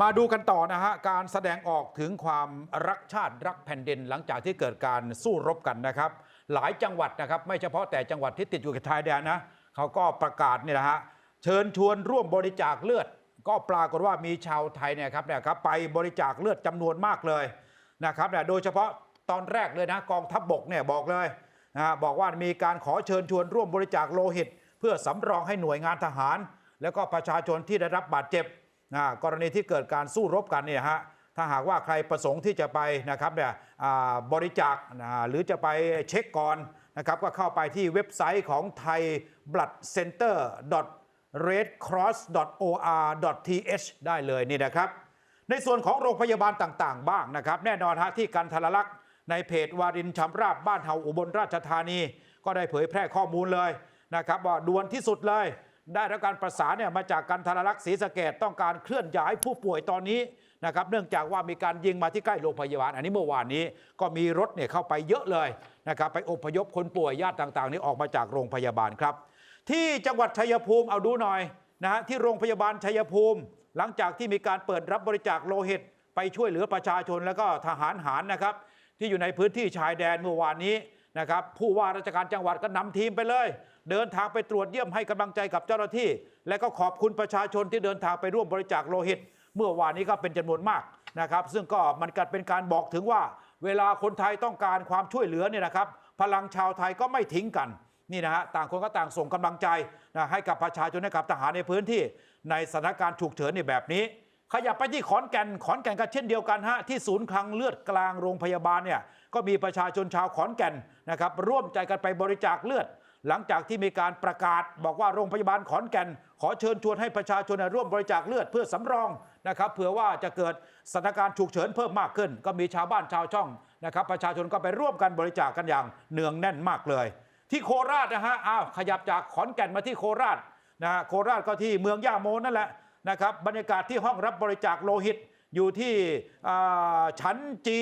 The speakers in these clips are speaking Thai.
มาดูกันต่อนะฮะ การแสดงออกถึงความรักชาติรักแผ่นดินหลังจากที่เกิดการสู้รบกันนะครับ หลายจังหวัดนะครับ ไม่เฉพาะแต่จังหวัดที่ติดอยู่กับชายแดนนะเขาก็ประกาศนี่นะฮะเชิญชวนร่วมบริจาคเลือด ก็ปรากฏว่ามีชาวไทยเนี่ยครับเนี่ยครับไปบริจาคเลือดจำนวนมากเลยนะครับเนี่ยโดยเฉพาะตอนแรกเลยนะกองทัพบบกเนี่ยบอกเลยนะฮะบอกว่ามีการขอเชิญชวนร่วมบริจาคโลหิต เพื่อสำรองให้หน่วยงานทหาร แล้วก็ประชาชนที่ได้รับบาดเจ็บ นะกรณีที่เกิดการสู้รบกันเนี่ยฮะถ้าหากว่าใครประสงค์ที่จะไปนะครับเนี่ยบริจาคนะหรือจะไปเช็คก่อนนะครับก็เข้าไปที่เว็บไซต์ของไทย blood center redcross.or.th ได้เลยนี่นะครับ ในส่วนของโรงพยาบาลต่างๆ บ้างนะครับ แน่นอนฮะที่กันทรลักษณ์ในเพจวารินชำราบบ้านเฮาอุบลราชธานี ก็ได้เผยแพร่ข้อมูลเลยนะครับว่าด่วนที่สุดเลย ได้รับการประสานเนี่ยมาจากกันทรลักษณ์ศรีสะเกดต้องการเคลื่อนย้ายผู้ป่วยตอนนี้นะครับเนื่องจากว่ามีการยิงมาที่ใกล้โรงพยาบาล อันนี้เมื่อวานนี้ก็มีรถเนี่ยเข้าไปเยอะเลยนะครับไปอพยพคนป่วยญาติต่างๆ นี่ออกมาจากโรงพยาบาลครับ ที่จังหวัดชัยภูมิเอาดูหน่อยนะฮะที่โรงพยาบาลชัยภูมิ หลังจากที่มีการเปิดรับบริจาคโลหิต ไปช่วยเหลือประชาชนแล้วก็ทหารหารนะครับที่อยู่ในพื้นที่ชายแดนเมื่อวานนี้ นะครับผู้ว่าราชการจังหวัดก็นำทีมไปเลย เดินทางไปตรวจเยี่ยมให้กำลังใจกับเจ้าหน้าที่ และก็ขอบคุณประชาชนที่เดินทางไปร่วมบริจาคโลหิต เมื่อวานนี้ก็เป็นจำนวนมากนะครับ ซึ่งก็มันกัดเป็นการบอกถึงว่า เวลาคนไทยต้องการความช่วยเหลือเนี่ยนะครับ พลังชาวไทยก็ไม่ทิ้งกันนี่นะฮะต่างคนก็ต่างส่งกำลังใจนะให้กับประชาชนให้กับทหารในพื้นที่ ในสถานการณ์ฉุกเฉินในแบบนี้ ขยับไปที่ขอนแก่นขอนแก่นก็เช่นเดียวกันฮะที่ศูนย์คลังเลือดกลางโรงพยาบาลเนี่ยก็มีประชาชนชาวขอนแก่นนะครับร่วมใจกันไปบริจาคเลือด หลังจากที่มีการประกาศ บอกว่าโรงพยาบาลขอนแก่น ขอเชิญชวนให้ประชาชนร่วมบริจาคเลือดเพื่อสำรองนะครับเผื่อว่าจะเกิดสถานการณ์ฉุกเฉินเพิ่มมากขึ้น ก็มีชาวบ้านชาวช่องนะครับประชาชนก็ไปร่วมกันบริจาคกันอย่างเนืองแน่นมากเลย ที่โคราชนะฮะอ้าวขยับจากขอนแก่นมาที่โคราชนะฮะโคราชก็ที่เมืองย่าโมนั่นแหละ นะครับบรรยากาศที่ห้องรับบริจาคโลหิตอยู่ที่ชั้นจี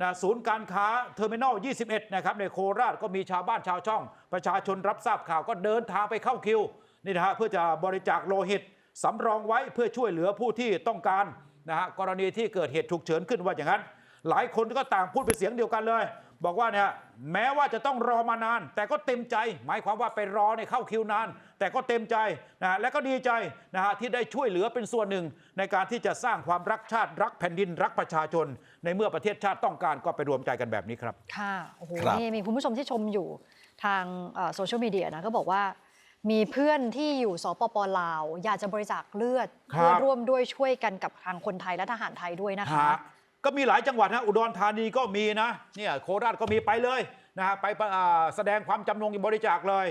นะศูนย์การค้าเทอร์มินอล 21 นะครับ ในโคราชก็มีชาวบ้านชาวช่อง ประชาชนรับทราบข่าวก็เดินทางไปเข้าคิวนี่นะฮะเพื่อจะบริจาคโลหิตสำรองไว้เพื่อช่วยเหลือผู้ที่ต้องการนะฮะกรณีที่เกิดเหตุฉุกเฉินขึ้นว่าอย่างนั้น หลายคนก็ต่างพูดเป็นเสียงเดียวกันเลย บอกว่าเนี่ยแม้ว่าจะต้องรอมานาน แต่ก็เต็มใจ หมายความว่าไปรอในเข้าคิวนาน แต่ก็เต็มใจนะฮะและก็ดีใจนะฮะที่ได้ช่วยเหลือเป็นส่วนหนึ่ง ในการที่จะสร้างความรักชาติรักแผ่นดินรักประชาชน ในเมื่อประเทศชาติต้องการก็ไปรวมใจกันแบบนี้ครับ ค่ะโอ้โหครับ นี่มีคุณผู้ชมที่ชมอยู่ทางโซเชียลมีเดียนะก็บอกว่า มีเพื่อนที่อยู่สปปลาว อยากจะบริจาคเลือด ครับเพื่อร่วมด้วยช่วยกันกับทางคนไทยและทหารไทยด้วยนะคะ ฮะ ก็มีหลายจังหวัดนะอุดรธานีก็มีนะเนี่ยโคราชก็มีไปเลยนะฮะไปแสดงความจำนงบริจาคเลย